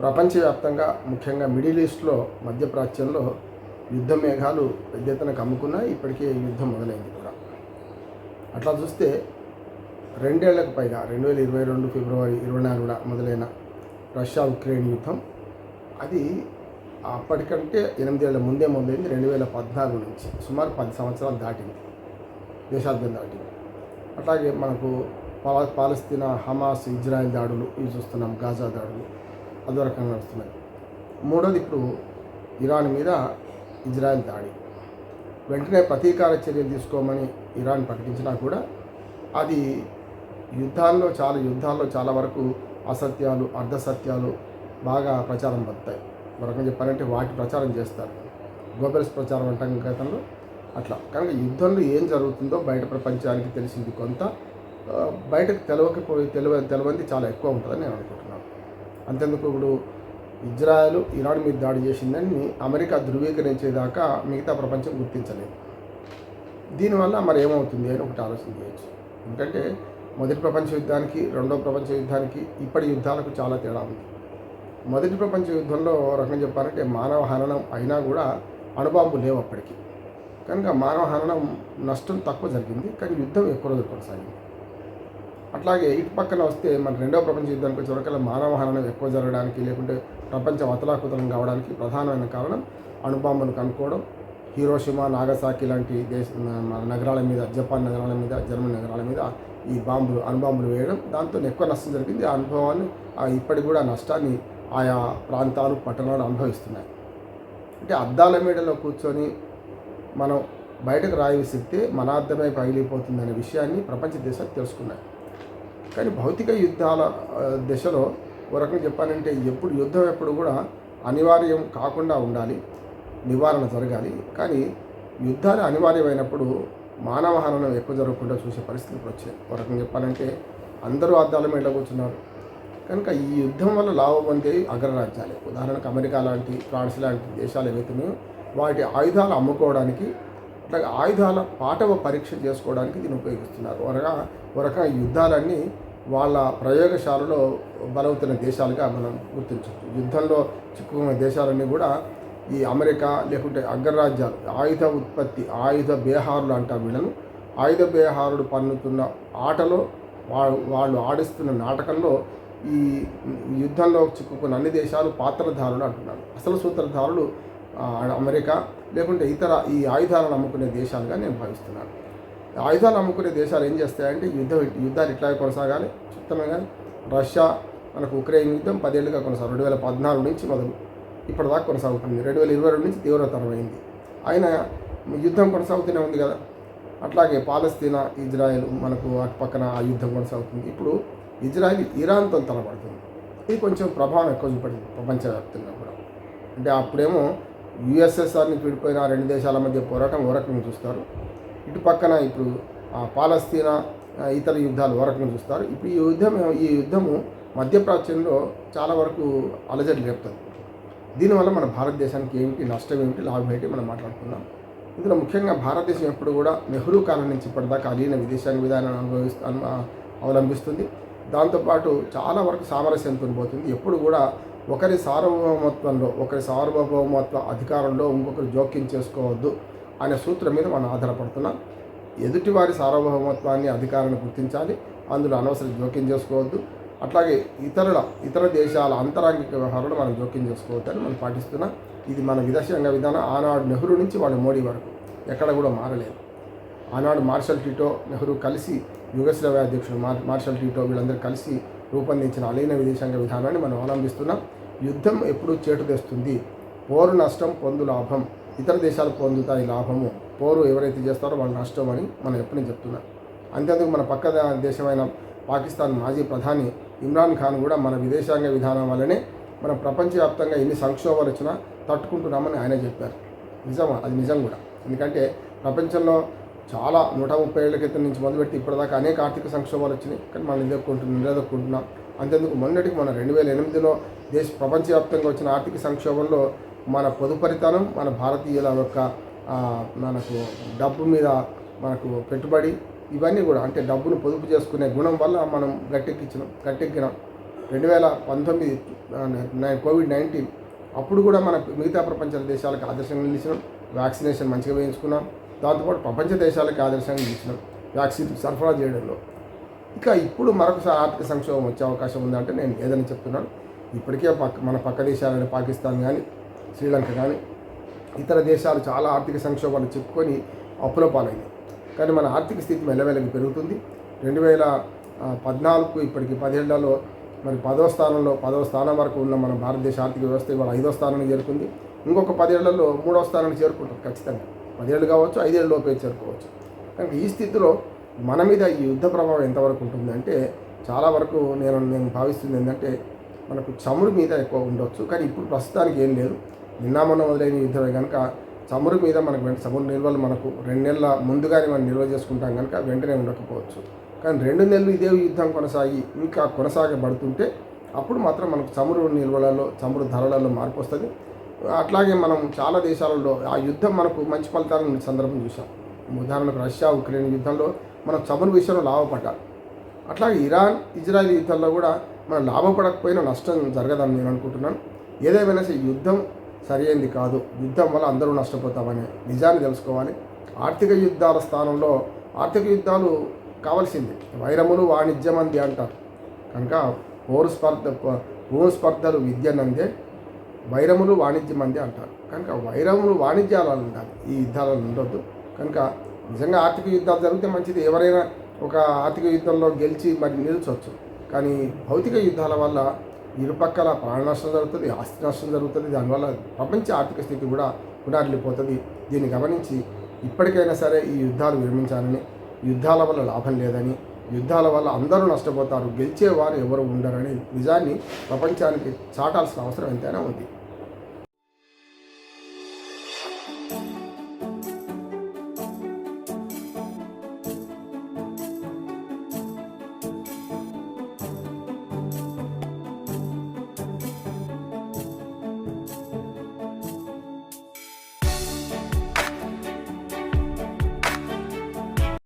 ప్రపంచవ్యాప్తంగా ముఖ్యంగా మిడిల్ ఈస్ట్లో మధ్యప్రాచ్యంలో యుద్ధ మేఘాలు పెద్ద ఎత్తున కమ్ముకున్నా ఇప్పటికే యుద్ధం మొదలైంది కూడా. అట్లా చూస్తే రెండేళ్ళకు పైగా రెండు వేల ఇరవై రెండు ఫిబ్రవరి ఇరవై నాలుగున మొదలైన రష్యా ఉక్రెయిన్ యుద్ధం అది అప్పటికంటే ఎనిమిదేళ్ళ ముందే మొదలైంది. రెండు వేల పద్నాలుగు నుంచి సుమారు పది సంవత్సరాలు దాటింది. దేశాబ్దం దాటింది. అట్లాగే మనకు పాల పాలస్తీనా హమాస్ ఇజ్రాయెల్ దాడులు ఇవి చూస్తున్నాం గాజా దాడులు. అదో రకంగా వస్తున్నాయి మూడోది ఇప్పుడు ఇరాన్ మీద ఇజ్రాయెల్ దాడి. వెంటనే ప్రతీకార చర్యలు తీసుకోమని ఇరాన్ ప్రకటించినా కూడా అది యుద్ధాల్లో చాలా యుద్ధాల్లో చాలా వరకు అసత్యాలు అర్ధసత్యాలు బాగా ప్రచారం పడతాయి. ఒక రకంగా చెప్పాలంటే వాటి ప్రచారం చేస్తారు. గోబెల్స్ ప్రచారం అంటాం గతంలో? అట్లా. కనుక యుద్ధంలో ఏం జరుగుతుందో బయట ప్రపంచానికి తెలిసింది కొంత. బయటకు తెలవకపోయి తెలివ తెలవంది చాలా ఎక్కువ ఉంటుందని నేను అనుకుంటున్నాను. అంతెందుకు ఇప్పుడు ఇజ్రాయెల్ ఇరాన్ మీద దాడి చేసిందని అమెరికా ధృవీకరించేదాకా మిగతా ప్రపంచం గుర్తించలేదు. దీనివల్ల మరి ఏమవుతుంది అని ఒకటి ఆలోచన చేయొచ్చు. ఎందుకంటే మొదటి ప్రపంచ యుద్ధానికి రెండో ప్రపంచ యుద్ధానికి ఇప్పటి యుద్ధాలకు చాలా తేడా ఉంది. మొదటి ప్రపంచ యుద్ధంలో ఒక రకంగా చెప్పాలంటే మానవ హననం అయినా కూడా అణుబాంబు లేవు అప్పటికి. కనుక మానవ హననం నష్టం తక్కువ జరిగింది. కానీ యుద్ధం ఎక్కువ రోజులు కొనసాగింది. అట్లాగే ఇటు పక్కన వస్తే మన రెండో ప్రపంచ యుద్ధానికి వచ్చేవరకల్లా మానవ హననం ఎక్కువ జరగడానికి లేకుంటే ప్రపంచం అతలాకుతలం కావడానికి ప్రధానమైన కారణం అణుబాంబును కనుక్కోవడం. హీరోషిమా నాగసాకి లాంటి దేశ మన నగరాల మీద జపాన్ నగరాల మీద జర్మనీ నగరాల మీద ఈ బాంబులు అణుబాంబులు వేయడం. దాంతో ఎక్కువ నష్టం జరిగింది. ఆ అనుభవాన్ని ఇప్పటికి కూడా నష్టాన్ని ఆయా ప్రాంతాలు పట్టణాలు అనుభవిస్తున్నాయి. అంటే అద్దాల మేడలో కూర్చొని మనం బయటకు రాయి విసిరితే మన అర్థమై పగిలిపోతుందనే విషయాన్ని ప్రపంచ దేశాలు తెలుసుకున్నాయి. కానీ భౌతిక యుద్ధాల దశలో ఒక రకంగా చెప్పాలంటే ఎప్పుడు యుద్ధం ఎప్పుడు కూడా అనివార్యం కాకుండా ఉండాలి నివారణ జరగాలి. కానీ యుద్ధాలు అనివార్యమైనప్పుడు మానవ హననం ఎక్కువ జరగకుండా చూసే పరిస్థితులు వచ్చాయి. ఒక రకంగా చెప్పాలంటే అందరూ అద్దాల మీద కూర్చున్నారు. కనుక ఈ యుద్ధం వల్ల లాభం పొందే అగ్రరాజ్యాలే. ఉదాహరణకు అమెరికా లాంటి ఫ్రాన్స్ లాంటి దేశాలు ఏవైతున్నాయో వాటి ఆయుధాలు అమ్ముకోవడానికి అట్లాగే ఆయుధాల పాఠవ పరీక్ష చేసుకోవడానికి దీన్ని ఉపయోగిస్తున్నారు. అనగా వరక యుద్ధాలన్నీ వాళ్ళ ప్రయోగశాలలో బలవుతున్న దేశాలుగా మనం గుర్తించవచ్చు. యుద్ధంలో చిక్కుకున్న దేశాలన్నీ కూడా ఈ అమెరికా లేకుంటే అగ్రరాజ్యాలు ఆయుధ ఉత్పత్తి ఆయుధ బేహారులు అంటారు వీళ్ళను. ఆయుధ బేహారుడు పన్నుతున్న ఆటలో వాళ్ళు వాళ్ళు ఆడిస్తున్న నాటకంలో ఈ యుద్ధంలో చిక్కుకున్న అన్ని దేశాలు పాత్రధారులు అంటున్నారు. అసలు సూత్రధారులు అమెరికా లేకుంటే ఇతర ఈ ఆయుధాలను అమ్ముకునే దేశాలుగా నేను భావిస్తున్నాను. ఆయుధాలు అమ్ముకునే దేశాలు ఏం చేస్తాయంటే యుద్ధం యుద్ధాలు ఇట్లా కొనసాగాలి. చెప్తామే కానీ రష్యా మనకు ఉక్రెయిన్ యుద్ధం పదేళ్ళుగా కొనసాగు రెండు వేల పద్నాలుగు నుంచి మొదలు ఇప్పటిదాకా కొనసాగుతుంది. రెండు వేల ఇరవై రెండు నుంచి తీవ్రతరమైంది అయినా యుద్ధం కొనసాగుతూనే ఉంది కదా. అట్లాగే పాలస్తీనా ఇజ్రాయెల్ మనకు అటు పక్కన ఆ యుద్ధం కొనసాగుతుంది. ఇప్పుడు ఇజ్రాయెల్ ఇరాన్తో తలపడుతుంది. ఇది కొంచెం ప్రభావం ఎక్కువ చూపడింది ప్రపంచవ్యాప్తంగా కూడా. అంటే అప్పుడేమో యుఎస్ఎస్ఆర్ని విడిపోయిన రెండు దేశాల మధ్య పోరాటం ఓ చూస్తారు. ఇటు పక్కన ఇప్పుడు పాలస్తీనా ఇతర యుద్ధాలు ఓ చూస్తారు. ఇప్పుడు ఈ యుద్ధం ఈ యుద్ధము మధ్యప్రాచ్యంలో చాలా వరకు అలజడి రేపుతుంది దీనివల్ల మన భారతదేశానికి ఏమిటి నష్టం ఏమిటి లాభం ఏంటి మనం మాట్లాడుకుందాం. ఇందులో ముఖ్యంగా భారతదేశం ఎప్పుడు కూడా నెహ్రూ కాలం నుంచి ఇప్పటిదాకా అలీన విదేశాంగ విధానాన్ని అనుభవిస్తూ అవలంబిస్తుంది. దాంతోపాటు చాలా వరకు సామరస్యంతో పోతుంది. ఎప్పుడు కూడా ఒకరి సార్వభౌమత్వంలో ఒకరి సార్వభౌమత్వ అధికారంలో ఇంకొకరు జోక్యం చేసుకోవద్దు అనే సూత్రం మీద మనం ఆధారపడుతున్నాం. ఎదుటివారి సార్వభౌమత్వాన్ని అధికారాన్ని గుర్తించాలి. అందులో అనవసర జోక్యం చేసుకోవద్దు. అట్లాగే ఇతరుల ఇతర దేశాల అంతరంగిక వ్యవహారాలు మనం జోక్యం చేసుకోవద్దని మనం పాటిస్తున్నాం. ఇది మన విదేశాంగ విధానం. ఆనాడు నెహ్రూ నుంచి వాళ్ళు మోడీ వరకు ఎక్కడ కూడా మారలేదు. ఆనాడు మార్షల్ టీటో నెహ్రూ కలిసి యుగస్లవ్య అధ్యక్షుడు మార్ మార్షల్ టీటో వీళ్ళందరూ కలిసి రూపొందించిన అలీన విదేశాంగ విధానాన్ని మనం అవలంబిస్తున్నాం. యుద్ధం ఎప్పుడు చేటు తెస్తుంది. పోరు నష్టం పొందు లాభం. ఇతర దేశాలు పొందుతాయి లాభము. పోరు ఎవరైతే చేస్తారో వాళ్ళు నష్టం అని మనం ఎప్పుడు చెప్తున్నాం. అంతేందుకు మన పక్క దేశమైన పాకిస్తాన్ మాజీ ప్రధాని ఇమ్రాన్ ఖాన్ కూడా మన విదేశాంగ విధానం వల్లనే మనం ప్రపంచవ్యాప్తంగా ఎన్ని సంక్షోభాలు వచ్చినా తట్టుకుంటున్నామని ఆయన చెప్పారు. నిజమా? అది నిజం కూడా. ఎందుకంటే ప్రపంచంలో చాలా నూట ముప్పై ఏళ్ళ క్రితం నుంచి మొదలుపెట్టి ఇప్పటిదాకా అనేక ఆర్థిక సంక్షోభాలు వచ్చినాయి. కానీ మనం ఎదుర్కొంటున్నాం నిలదొక్కుంటున్నాం. అంతేందుకు మొన్నటికి మన రెండు వేల ఎనిమిదిలో దేశ ప్రపంచవ్యాప్తంగా వచ్చిన ఆర్థిక సంక్షోభంలో మన పొదుపరితనం మన భారతీయుల యొక్క మనకు డబ్బు మీద మనకు పెట్టుబడి ఇవన్నీ కూడా అంటే డబ్బును పొదుపు చేసుకునే గుణం వల్ల మనం గట్టెక్కించినాం గట్టెక్కినాం. రెండు వేల పంతొమ్మిది కోవిడ్ నైన్టీన్ అప్పుడు కూడా మన మిగతా ప్రపంచ దేశాలకు ఆదర్శంగా నిలిచినాం. వ్యాక్సినేషన్ మంచిగా వేయించుకున్నాం. దాంతోపాటు ప్రపంచ దేశాలకు ఆదర్శంగా ఇచ్చిన వ్యాక్సిన్ సరఫరా చేయడంలో. ఇక ఇప్పుడు మరొకసారి ఆర్థిక సంక్షోభం వచ్చే అవకాశం ఉందంటే నేను ఏదని చెప్తున్నాను. ఇప్పటికే పక్క మన పక్క దేశాలైన పాకిస్తాన్ కానీ శ్రీలంక కానీ ఇతర దేశాలు చాలా ఆర్థిక సంక్షోభాలు చెప్పుకొని అప్పుల పాలైంది కానీ మన ఆర్థిక స్థితి మెల్లమెల్లగా పెరుగుతుంది. రెండు వేల పద్నాలుగు ఇప్పటికి పదేళ్ళలో మరి పదవ స్థానంలో పదవ స్థానం వరకు ఉన్న మన భారతదేశ ఆర్థిక వ్యవస్థ ఇవాళ ఐదో స్థానానికి చేరుకుంది. ఇంకొక పదేళ్ళలో మూడో స్థానానికి చేరుకుంటాం ఖచ్చితంగా. పదేళ్ళు కావచ్చు ఐదేళ్ళు లోపే చేరుకోవచ్చు. కనుక ఈ స్థితిలో మన మీద ఈ యుద్ధ ప్రభావం ఎంతవరకు ఉంటుందంటే చాలా వరకు నేను నేను భావిస్తుంది ఏంటంటే మనకు చమురు మీద ఎక్కువ ఉండొచ్చు. కానీ ఇప్పుడు ప్రస్తుతానికి ఏం లేదు. నిన్న మొన్న మొదలైన యుద్ధమే కనుక చమురు మీద మనకు వెంట చమురు నిల్వలు మనకు రెండు నెలల ముందుగానే మనం నిల్వ చేసుకుంటాం కనుక వెంటనే ఉండకపోవచ్చు. కానీ రెండు నెలలు ఇదే యుద్ధం కొనసాగి ఇంకా కొనసాగబడుతుంటే అప్పుడు మాత్రం మనకు చమురు నిల్వలలో చమురు ధరలలో మార్పు వస్తుంది. అట్లాగే మనం చాలా దేశాలలో ఆ యుద్ధం మనకు మంచి ఫలితాలను సందర్భం చూసాం ఉదాహరణకు రష్యా ఉక్రెయిన్ యుద్ధంలో మనం చమురు విషయంలో లాభపడ్డాం. అట్లాగే ఇరాన్ ఇజ్రాయెల్ యుద్ధంలో కూడా మనం లాభపడకపోయినా నష్టం జరగదని నేను అనుకుంటున్నాను. ఏదేమైనా సరే యుద్ధం సరైనది కాదు. యుద్ధం వల్ల అందరూ నష్టపోతామని నిజాన్ని తెలుసుకోవాలి. ఆర్థిక యుద్ధాల స్థానంలో ఆర్థిక యుద్ధాలు కావాల్సింది. వైరములు వాణిజ్యం అంది అంటారు. కనుక పోరు స్పర్ధ పోరు స్పర్ధలు విద్య నందే వైరములు వాణిజ్యం అంది అంటారు. కనుక వైరములు వాణిజ్యాలు ఉండాలి ఈ యుద్ధాలు ఉండొద్దు. కనుక నిజంగా ఆర్థిక యుద్ధాలు జరిగితే మంచిది. ఎవరైనా ఒక ఆర్థిక యుద్ధంలో గెలిచి మరి నిలిచవచ్చు కానీ భౌతిక యుద్ధాల వల్ల ఇరుపక్కల ప్రాణ నష్టం జరుగుతుంది ఆస్తి నష్టం జరుగుతుంది. దానివల్ల ప్రపంచ ఆర్థిక స్థితి కూడా పునారిల్లిపోతుంది దీన్ని గమనించి ఇప్పటికైనా సరే ఈ యుద్ధాలు విరమించాలని యుద్ధాల వల్ల లాభం లేదని యుద్ధాల వల్ల అందరూ నష్టపోతారు గెలిచేవారు ఎవరు ఉండరని నిజాన్ని ప్రపంచానికి చాటాల్సిన అవసరం ఎంతైనా ఉంది.